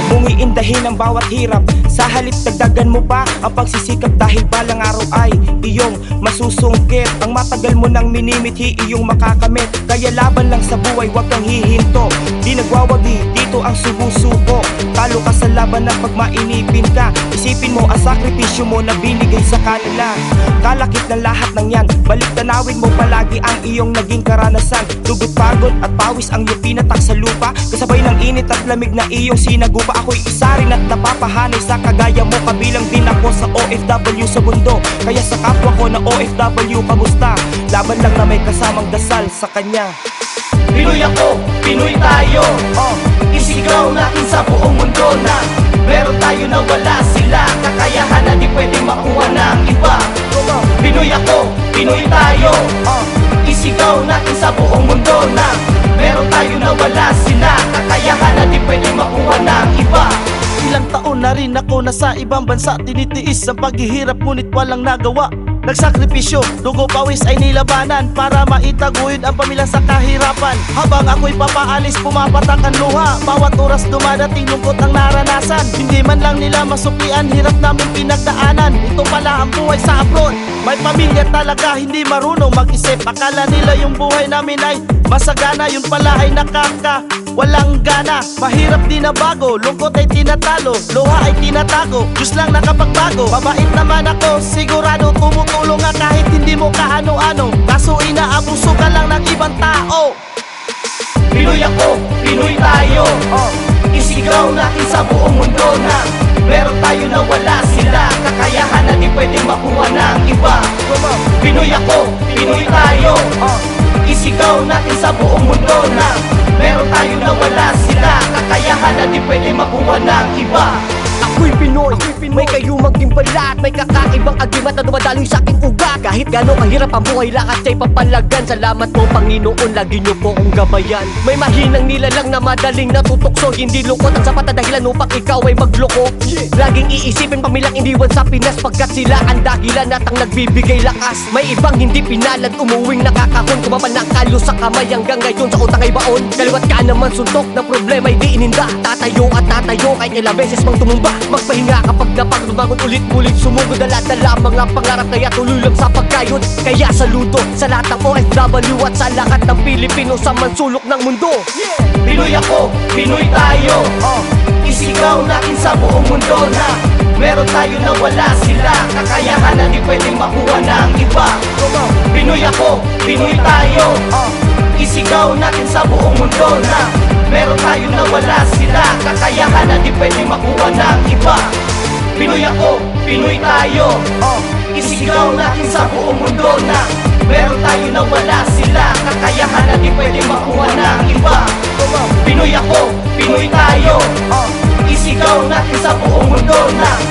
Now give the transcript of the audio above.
Huwag mong iindahin ang bawat hirap. Sa halip dagdagan mo pa ang pagsisikap Dahil balang araw ay iyong masusungkit. Ang matagal mo nang minimithi iyong makakamit. Kaya laban lang sa buhay huwag kang hihinto. Di nagwawagi dito ang sumusuko Talo ka sa laban ng pagmainipin ka. Isipin mo ang sakripisyo mo na binigay sa kanila. Kalakip ng lahat ng yan. Balik tanawin mo palagi ang iyong naging karanasan. Dugot pagod at pawis ang iyong pinatak sa lupa. Kasabay ng init at lamig na iyong sinagupa. Ako'y isa rin at napapahanay sa kagaya mo. Kabilang din ako sa OFW sa mundo. Kaya sa kapwa ko na OFW kamusta? Laban lang na may kasamang dasal sa kanya. Pinoy ako, Pinoy tayo. Oh, Isigaw natin sa buong mundo na Meron tayo na wala sila Kakayahan na di pwede makuha ng iba. Pinoy ako, Pinoy tayo. Isigaw natin sa buong mundo na Meron tayo na wala sila Kakayahan na di pwede makuha ng iba. Ilang taon na rin ako nasa ibang bansa Tinitiis ang paghihirap ngunit walang nagawa Nagsakripisyo, dugo pawis ay nilabanan Para maitaguyod ang pamilya sa kahirapan. Habang ako'y papaalis, pumapatak ang luha. Bawat oras dumadating lungkot ang naranasan. Hindi man lang nila masuklian, hirap namin pinagdaanan. Ito pala ang buhay sa abroad May pamilya talaga, hindi marunong mag-isip. Akala nila yung buhay namin ay masagana Yun pala ay nakaka Walang gana, mahirap di na bago Lungkot ay tinatalo, luha ay tinatago. Diyos lang nakapagbago Mabait naman ako, sigurado tumutulong nga Kahit hindi mo kaano-ano Kaso inaabuso ka lang ng ibang tao. Pinoy ako, Pinoy tayo. Oh, Isigaw natin sa buong mundo na Meron tayo na wala sila. Kakayahan na di pwede makuha ng iba. Pinoy ako, Pinoy tayo. Isigaw natin sa buong mundo na Meron tayo na wala sila. Kakayahan na di pwede makuha ng iba Ako'y Pinoy, may kayumang timpala at may kakaibang agimat na dumadaloy sa aking ugat. Kahit gano'ng kahirap ang buhay, lakas siya'y papalagan. Salamat po Panginoon, lagi niyo po akong gabayan. May mahinang nilalang na madaling natutokso. Hindi lungkot ang sapat na dahilan upang ikaw ay magloko. Laging iisipin pamilyang iniwan sa Pinas. Pagkat sila ang dahilan at ang nagbibigay lakas. May ibang hindi pinalad, umuwing nakakahon. Kumapan ng kalo sa kamay hanggang ngayon sa utang ay baon. Kaliwat ka naman suntok ng problema ay di ininda. Tatayo at tatayo kahit ilang beses mang tumumba Magpahinga kapag napagod bangon ulit-ulit Sumugod. Dala-dala mga pangarap kaya tuloy lang sa pagkayod. Kaya saludo sa lahat ng OFW at sa lahat ng Pilipino sa mansulok ng mundo. Pinoy ako, Pinoy tayo. Oh, Isigaw natin sa buong mundo na Meron tayo na wala sila. Kakayahan na di pwede makuha ng iba. Pinoy ako, Pinoy tayo. Oh. Isigaw natin sa buong mundo na Meron tayo na wala sila. Kakayahan na di pwede makuha ng iba. Pinoy ako, Pinoy tayo. Oh, Isigaw natin sa buong mundo na Meron tayo na wala sila. Kakayahan na di pwede makuha ng iba. Pinoy ako, Pinoy tayo. Oh Isigaw natin sa buong mundo na